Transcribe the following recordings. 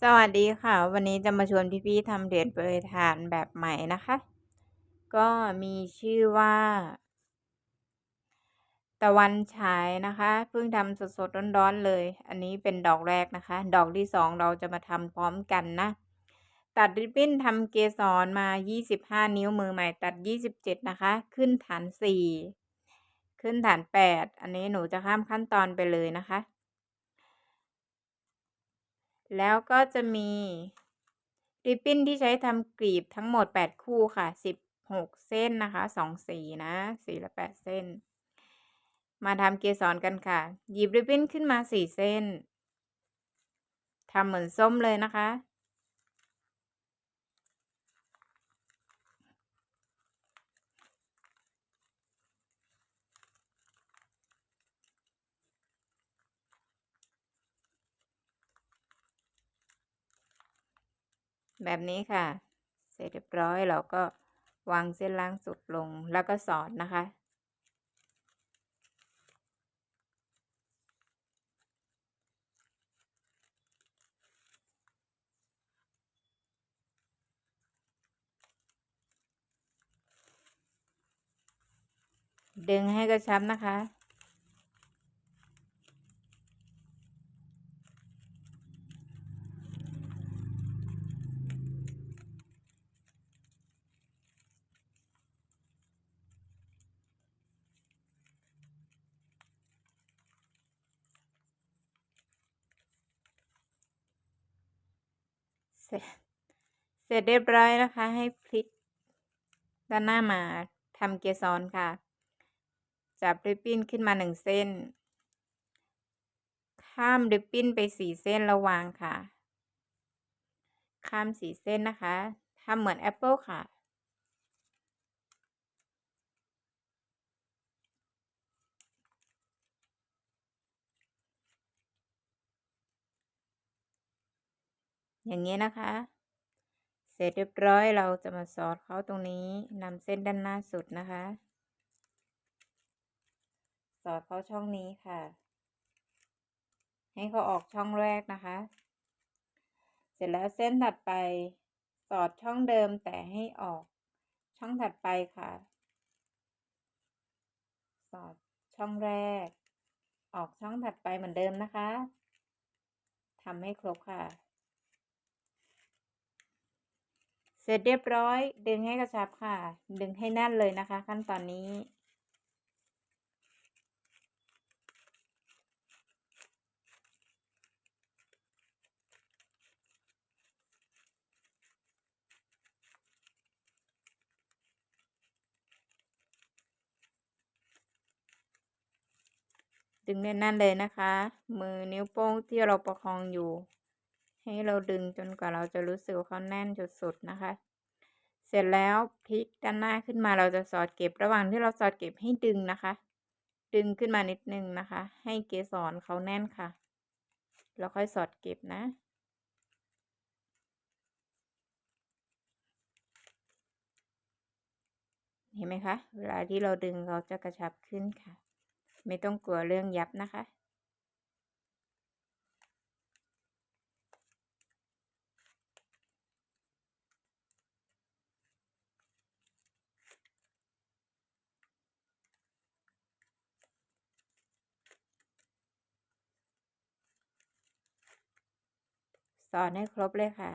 สวัสดีค่ะ วันนี้จะมาชวนพี่ๆทำเหรียญโปรยทานแบบใหม่นะคะ ก็มีชื่อว่า ตะวันฉายนะคะ เพิ่งทำสดๆร้อนๆเลย อันนี้เป็นดอกแรกนะคะ ดอกที่สองเราจะมาทำพร้อมกันนะ ตัดริบบิ้นทำเกสรมา 25 นิ้วมือใหม่ตัด 27 นะคะ ขึ้นฐาน 4 ขึ้นฐาน 8 อันนี้หนูจะข้ามขั้นตอนไปเลยนะคะ แล้วก็จะมีริบบิ้นที่ใช้ทำกลีบทั้งหมด 8 คู่ค่ะ 16 เส้นนะคะ 2 สีนะ สีละ 8 เส้น มาทำเกสรกันค่ะ หยิบริบบิ้นขึ้นมา 4 เส้นทำเหมือนส้มเลยนะคะ แบบนี้ค่ะ เสร็จเรียบร้อยเราก็วางเส้นล่างสุดลงแล้วก็สอดนะคะ ดึงให้กระชับนะคะ เสร็จเสร็จเรียบร้อยนะคะ ให้พลิก ด้านหน้ามาทำเกสรค่ะ จับริบบิ้นขึ้นมาหนึ่งเส้น ข้ามริบบิ้นไปสี่เส้นระวางค่ะ ข้ามสี่เส้นนะคะทำเหมือนแอปเปิลค่ะ อย่างนี้นะคะ เสร็จเรียบร้อยเราจะมาสอดเขาตรงนี้นำเส้นด้านหน้าสุดนะคะ สอดเขาช่องนี้ค่ะ ให้เขาออกช่องแรกนะคะ เสร็จแล้วเส้นถัดไปสอดช่องเดิมแต่ให้ออกช่องถัดไปค่ะ สอดช่องแรก ออกช่องถัดไปเหมือนเดิมนะคะทำให้ครบค่ะ เสร็จเรียบร้อย ดึงให้กระชับค่ะ ดึงให้แน่นเลยนะคะ ขั้นตอนนี้ ดึงแน่นๆเลยนะคะ มือนิ้วโป้งที่เราประคองอยู่ ให้เราดึงจนกว่าเราจะรู้สึกว่าเขาแน่นสุดๆนะคะ เสร็จแล้วพลิกด้านหน้าขึ้นมาเราจะสอดเก็บระหว่างที่เราสอดเก็บให้ดึงนะคะ ดึงขึ้นมานิดนึงนะคะ ให้เกสรเขาแน่นค่ะแล้วค่อยสอดเก็บนะเห็นไหมคะ เวลาที่เราดึงเขาจะกระชับขึ้นค่ะ ไม่ต้องกลัวเรื่องยับนะคะ สอนให้ครบเลยค่ะ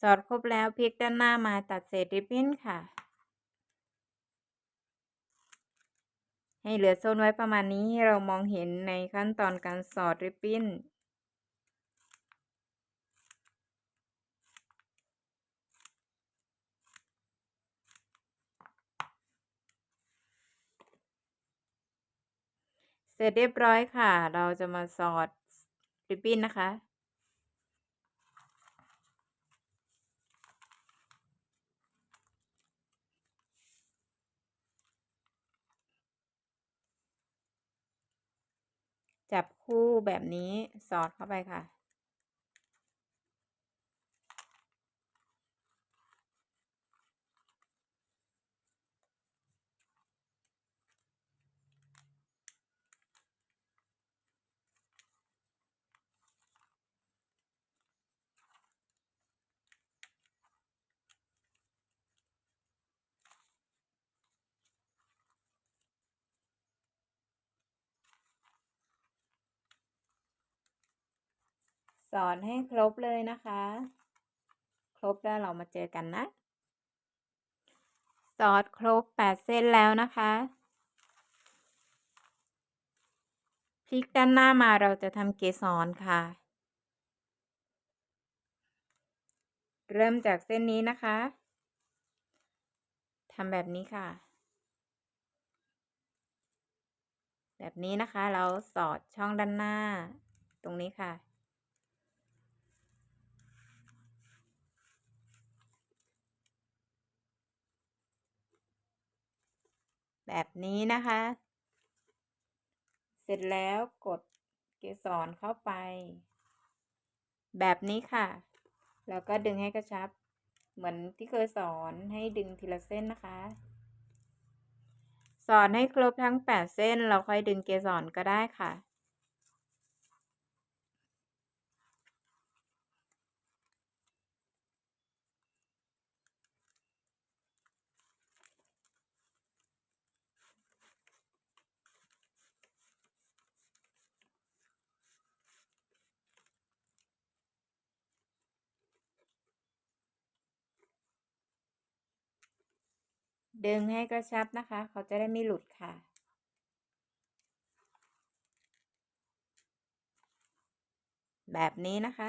สอดครบแล้วพลิกด้านหน้ามาตัดเศษริบบิ้นค่ะ ให้เหลือโซนไว้ประมาณนี้ให้เรามองเห็นในขั้นตอนการสอดริบบิ้น เสร็จเรียบร้อยค่ะ เราจะมาสอดริบบิ้นนะคะ จับคู่แบบนี้สอดเข้าไปค่ะ สอดให้ครบเลยนะคะ ครบแล้วเรามาเจอกันนะ สอดครบ8เส้นแล้วนะคะพลิกด้านหน้ามาเราจะทำเกสรค่ะ เริ่มจากเส้นนี้นะคะทำแบบนี้ค่ะ แบบนี้นะคะ เราสอดช่องด้านหน้า ตรงนี้ค่ะ แบบนี้นะคะ เสร็จแล้วกดเกสรเข้าไป แบบนี้ค่ะ แล้วก็ดึงให้กระชับ เหมือนที่เคยสอนให้ดึงทีละเส้นนะคะ สอนให้ครบทั้ง 8 เส้นเราค่อยดึงเกสรก็ได้ค่ะ ดึงให้กระชับนะคะ เขาจะได้ไม่หลุดค่ะ แบบนี้นะคะ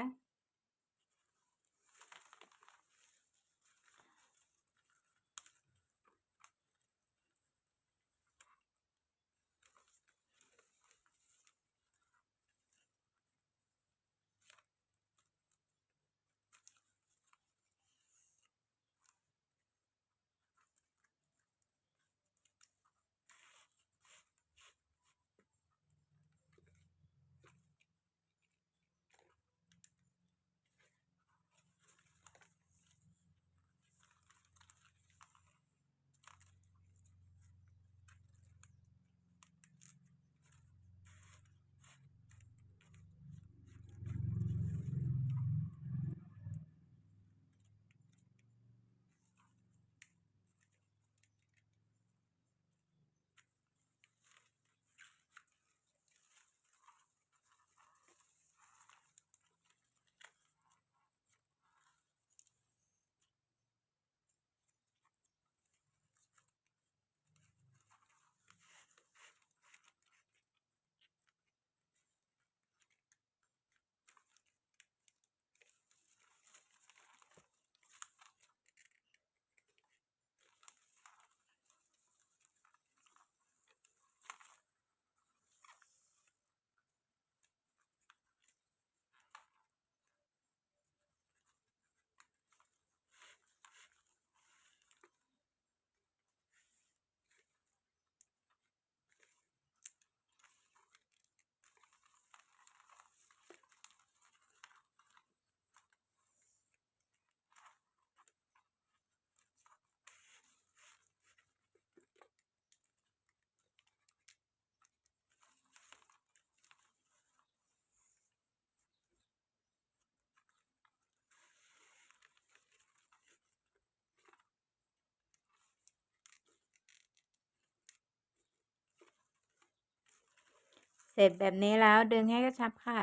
เสร็จแบบนี้แล้วดึงให้กระชับค่ะ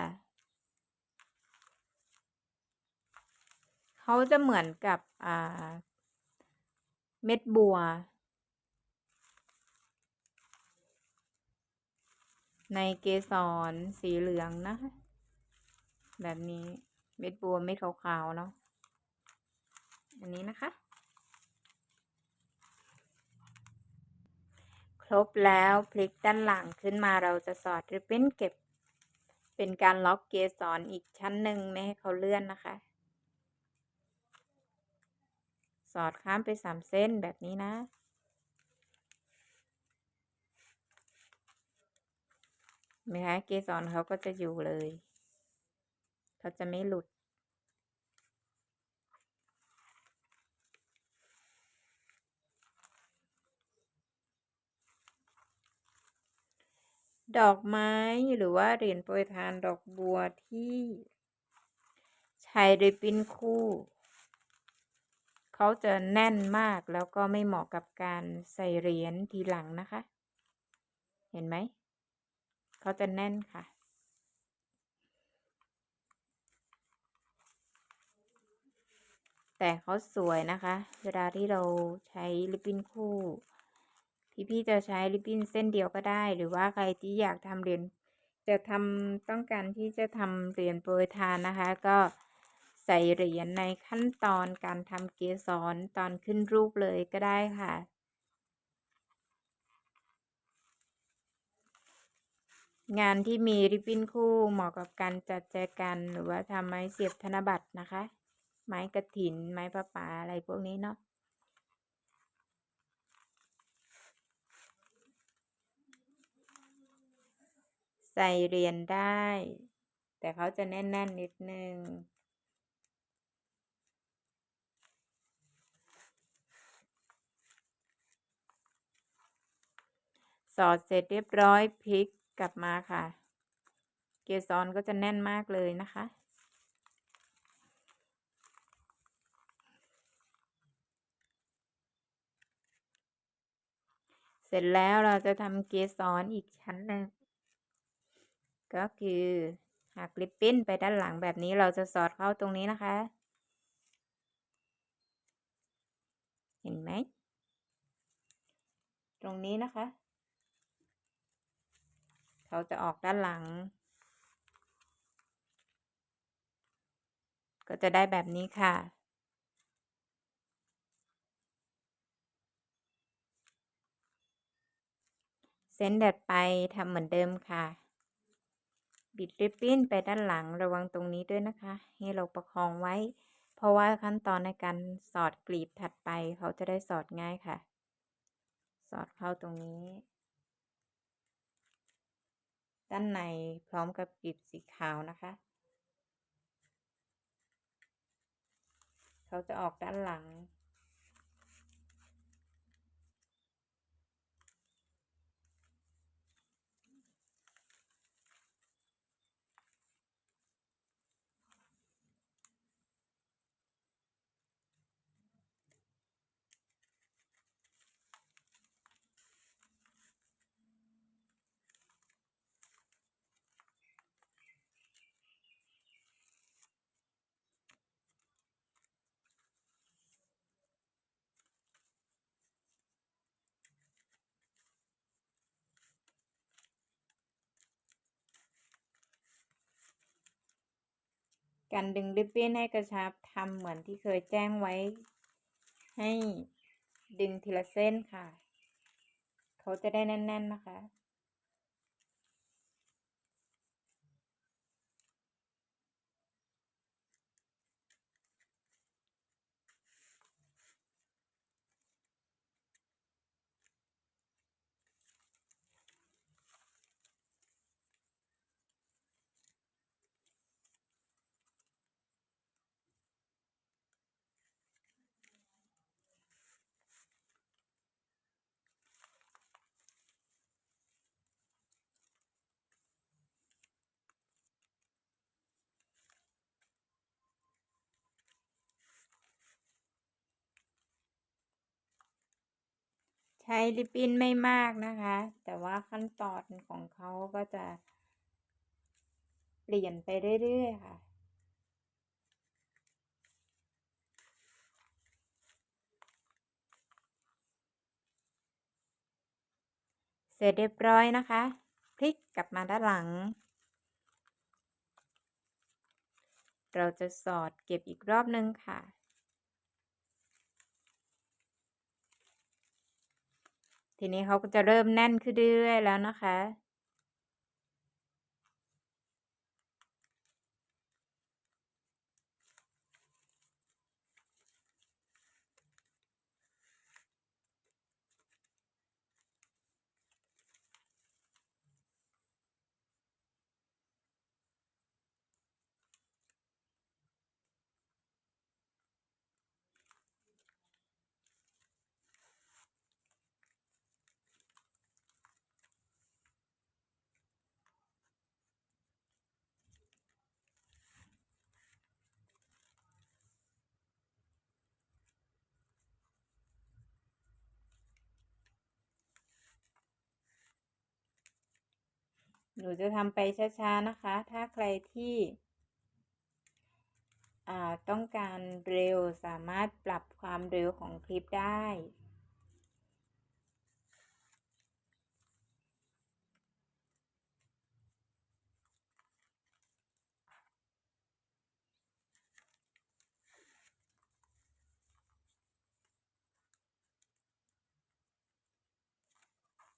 เขาจะเหมือนกับเม็ดบัว ในเกสรสีเหลืองนะคะ แบบนี้เม็ดบัวเม็ดขาวๆเนาะอันนี้นะคะ ครบแล้วพลิกด้านหลังขึ้นมาเราจะสอดริบบิ้นเก็บ เป็นการล็อกเกสรอีกชั้นหนึ่งไม่ให้เขาเลื่อนนะคะ สอดข้ามไปสามเส้นแบบนี้นะไหมคะเกสรเขาก็จะอยู่เลย เขาจะไม่หลุด ดอกไม้หรือว่าเหรียญโปรยทานดอกบัวที่ใช้โดยปิ้นคู่ เขาจะแน่นมากแล้วก็ไม่เหมาะกับการใส่เหรียญทีหลังนะคะ เห็นไหม เขาจะแน่นค่ะแต่เขาสวยนะคะ เวลาที่เราใช้ลิปปิ้นคู่ พี่ๆจะใช้ริบบิ้นเส้นเดียวก็ได้ หรือว่าใครที่อยากทำเหรียญจะทำต้องการที่จะทำเหรียญโปรยทานนะคะ ก็ใส่เหรียญในขั้นตอนการทำเกสรตอนขึ้นรูปเลยก็ได้ค่ะงานที่มีริบบิ้นคู่เหมาะกับการจัดแจกันหรือว่าทำไม้เสียบธนบัตรนะคะ ไม้กระถิน ไม้ประปาอะไรพวกนี้เนาะ ใส่เรียญได้ แต่เขาจะแน่นๆนิดนึง สอดเสร็จเรียบร้อยพลิกกลับมาค่ะ เกสรก็จะแน่นมากเลยนะคะเสร็จแล้วเราจะทำเกสรอีกชั้นหนึ่ง ก็คือหักริบบิ้นไปด้านหลังแบบนี้เราจะสอดเข้าตรงนี้นะคะ เห็นไหม ตรงนี้นะคะ เขาจะออกด้านหลัง ก็จะได้แบบนี้ค่ะเส้นดัดไปทำเหมือนเดิมค่ะ บิดริบบิ้นไปด้านหลังระวังตรงนี้ด้วยนะคะ ให้เราประคองไว้ เพราะว่าขั้นตอนในการสอดกลีบถัดไปเขาจะได้สอดง่ายค่ะ สอดเข้าตรงนี้ ด้านในพร้อมกับกลีบสีขาวนะคะ เขาจะออกด้านหลัง การดึงริบบิ้นให้กระชับทำเหมือนที่เคยแจ้งไว้ ให้ดึงทีละเส้นค่ะ เขาจะได้แน่น ๆ นะคะ ช้ริบบิ้นไม่มากนะคะ แต่ว่าขั้นตอนของเขาก็จะ เปลี่ยนไปเรื่อยๆค่ะเสร็จเรียบร้อยนะคะ พลิกกลับมาด้านหลัง เราจะสอดเก็บอีกรอบนึงค่ะ ทีนี้เขาก็จะเริ่มแน่นขึ้นเรื่อยๆแล้วนะคะ หนูจะทำไปช้าๆนะคะ ถ้าใครที่อ่าต้องการเร็วสามารถปรับความเร็วของคลิปได้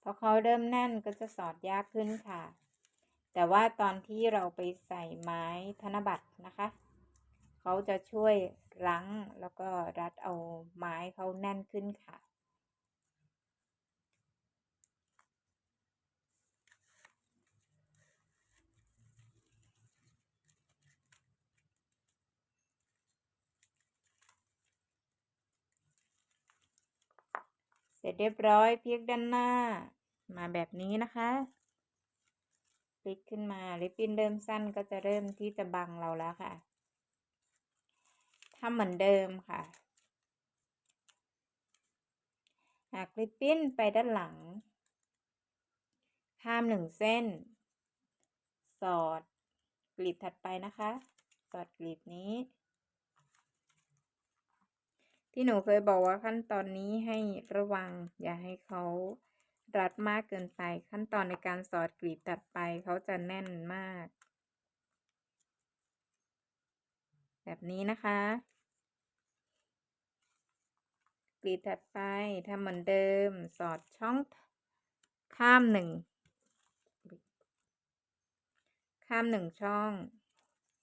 พอเขาเริ่มแน่นก็จะสอดยากขึ้นค่ะ แต่ว่าตอนที่เราไปใส่ไม้ธนบัตรนะคะเขาจะช่วยรั้งแล้วก็รัดเอาไม้เขาแน่นขึ้นค่ะ เสร็จเรียบร้อยเพลิกด้านหน้ามาแบบนี้นะคะ พลิกขึ้นมาริบบิ้นเริ่มสั้นก็จะเริ่มที่จะบังเราแล้วค่ะทำเหมือนเดิมค่ะ หากริบบิ้นไปด้านหลัง ข้ามหนึ่งเส้น สอดกลีบถัดไปนะคะ สอดกลีบนี้ ที่หนูเคยบอกว่าขั้นตอนนี้ให้ระวังอย่าให้เขา รัดมากเกินไป ขั้นตอนในการสอดกลีบตัดไปเขาจะแน่นมาก แบบนี้นะคะ กลีบถัดไปทำเหมือนเดิมสอดช่องข้ามหนึ่งข้ามหนึ่งช่อง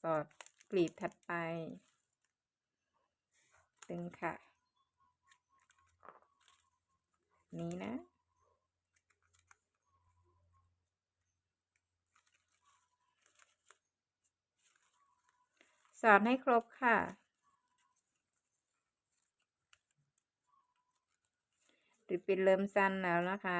สอดกลีบถัดไป ตึงค่ะ นี้นะ สอนให้ครบค่ะ หรือเป็นเริ่มสั้นแล้วนะคะ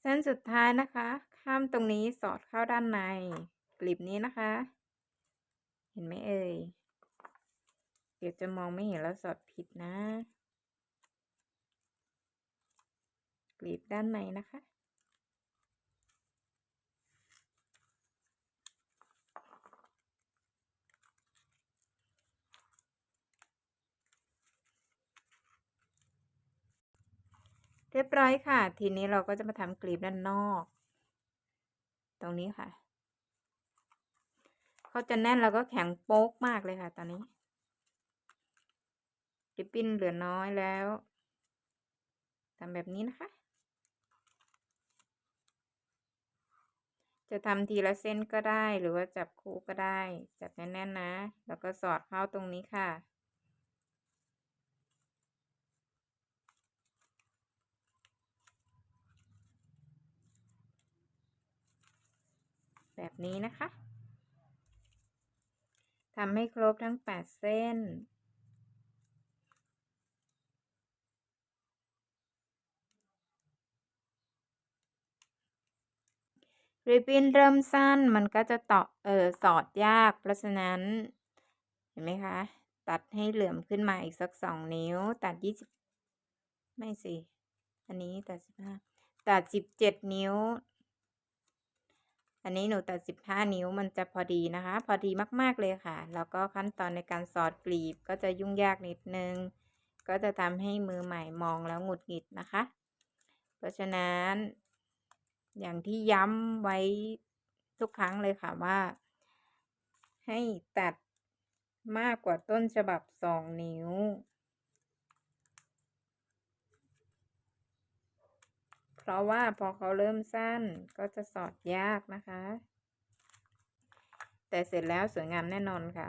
เส้นสุดท้ายนะคะ ข้ามตรงนี้สอดเข้าด้านในกลีบนี้นะคะ เห็นไหมเอ่ยเดี๋ยวจะมองไม่เห็นแล้วสอดผิดนะกลีบด้านในนะคะ เรียบร้อยค่ะ ทีนี้เราก็จะมาทำกลีบด้านนอก ตรงนี้ค่ะเขาจะแน่นแล้วก็แข็งโป๊กมากเลยค่ะตอนนี้ริบบิ้นเหลือน้อยแล้วทำแบบนี้นะคะ จะทำทีละเส้นก็ได้หรือว่าจับคู่ก็ได้ จับแน่นๆนะ แล้วก็สอดเข้าตรงนี้ค่ะ แบบนี้นะคะทำให้ครบทั้ง 8 เส้น ริบบิ้นเริ่มสั้นมันก็จะต่อเออสอดยาก เพราะฉะนั้น เห็นไหมคะ ตัดให้เหลื่อมขึ้นมาอีกสักสองนิ้ว ตัดยี่สิบไม่สิ อันนี้ตัดสิบห้าตัดสิบเจ็ดนิ้ว อันนี้หนูตัดสิบห้านิ้วมันจะพอดีนะคะ พอดีมากๆเลยค่ะ แล้วก็ขั้นตอนในการสอดกลีบก็จะยุ่งยากนิดนึง ก็จะทำให้มือใหม่มองแล้วหงุดหงิดนะคะ เพราะฉะนั้นอย่างที่ย้ำไว้ทุกครั้งเลยค่ะว่า ให้ตัดมากกว่าต้นฉบับสองนิ้ว เพ ราะว่าพอเขาเริ่มสั้นก็จะสอดยากนะคะ แต่เสร็จแล้วสวยงามแน่นอนค่ะ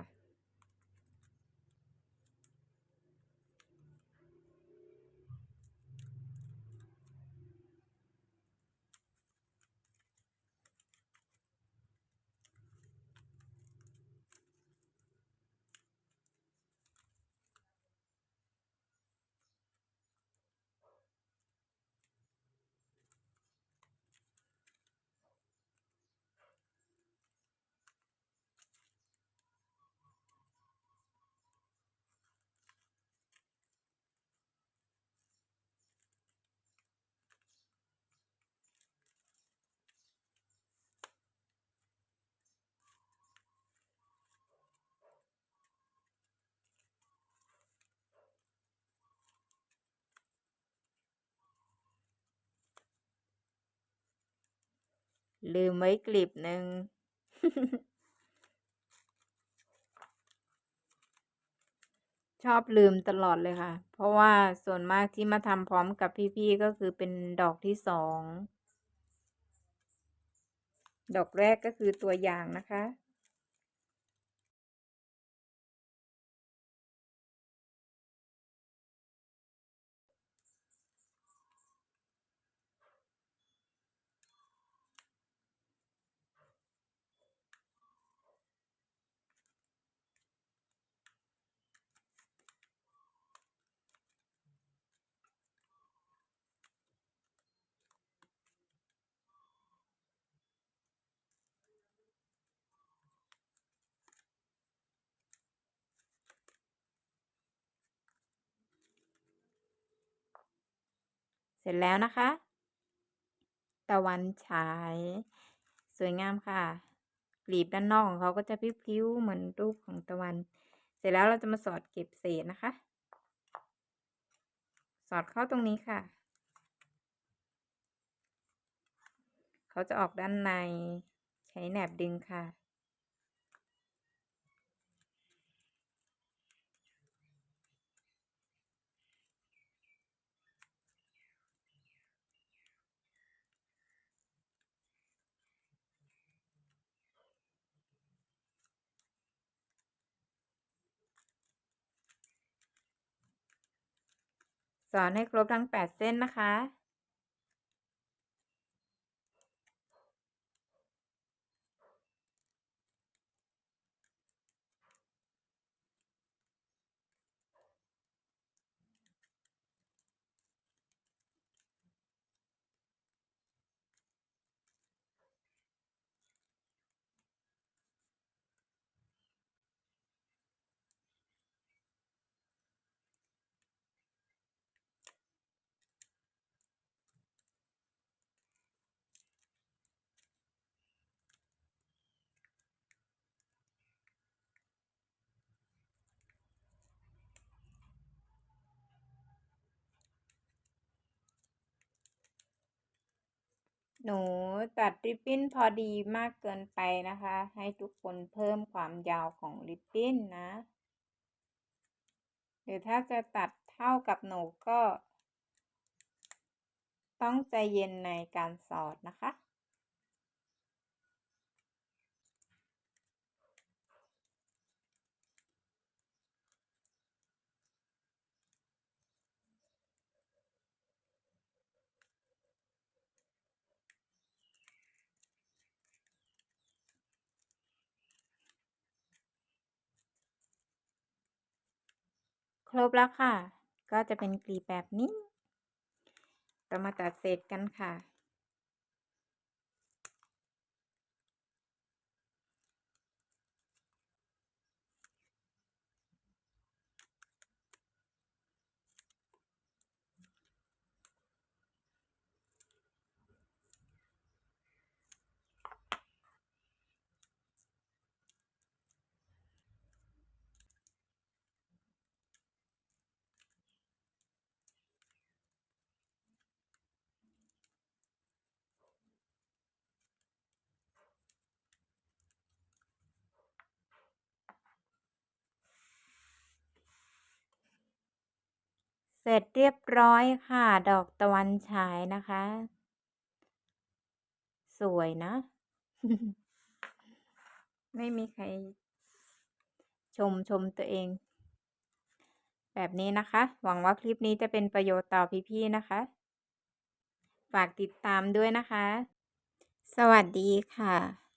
ลืมไว้กลีบหนึ่งชอบลืมตลอดเลยค่ะ เพราะว่าส่วนมากที่มาทำพร้อมกับพี่ๆก็คือเป็นดอกที่สอง ดอกแรกก็คือตัวอย่างนะคะ ร็จแล้วนะคะ ตะวันฉาย สวยงามค่ะกลีบด้านนอกของเขาก็จะพริ้วๆเหมือนรูปของตะวัน เสร็จแล้วเราจะมาสอดเก็บเศษนะคะ สอดเข้าตรงนี้ค่ะ เขาจะออกด้านในใช้แหนบดึงค่ะ สอนให้ครบทั้ง 8 เส้นนะคะ หนูตัดริบบิ้นพอดีมากเกินไปนะคะ ให้ทุกคนเพิ่มความยาวของริบบิ้นนะ หรือถ้าจะตัดเท่ากับหนูก็ ต้องใจเย็นในการสอดนะคะ ครบแล้วค่ะ ก็จะเป็นกลีบแบบนี้เรามาตัดเศษกันค่ะ ร็จเรียบร้อยค่ะ ดอกตะวันฉายนะคะ สวยนะ ไม่มีใคร ชมชมตัวเอง แบบนี้นะคะ หวังว่าคลิปนี้จะเป็นประโยชน์ต่อพี่ๆนะคะ ฝากติดตามด้วยนะคะ สวัสดีค่ะ